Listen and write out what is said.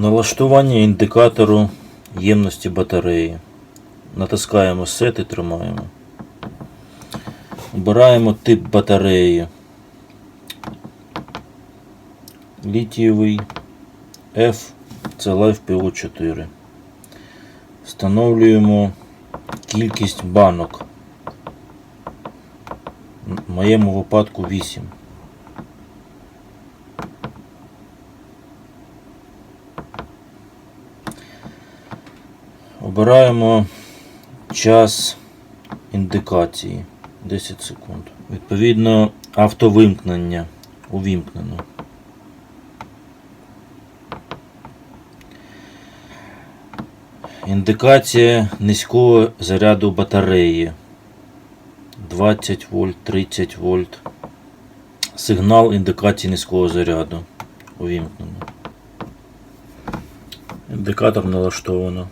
Налаштування індикатору ємності батареї. Натискаємо Set і тримаємо. Обираємо тип батареї. Літієвий F це Life Pilot 4. Встановлюємо кількість банок. В моєму випадку 8. Обираємо час індикації 10 секунд. Відповідно, автовимкнення увімкнено. Індикація низького заряду батареї 20 вольт, 30 вольт. Сигнал індикації низького заряду увімкнено. Індикатор налаштовано.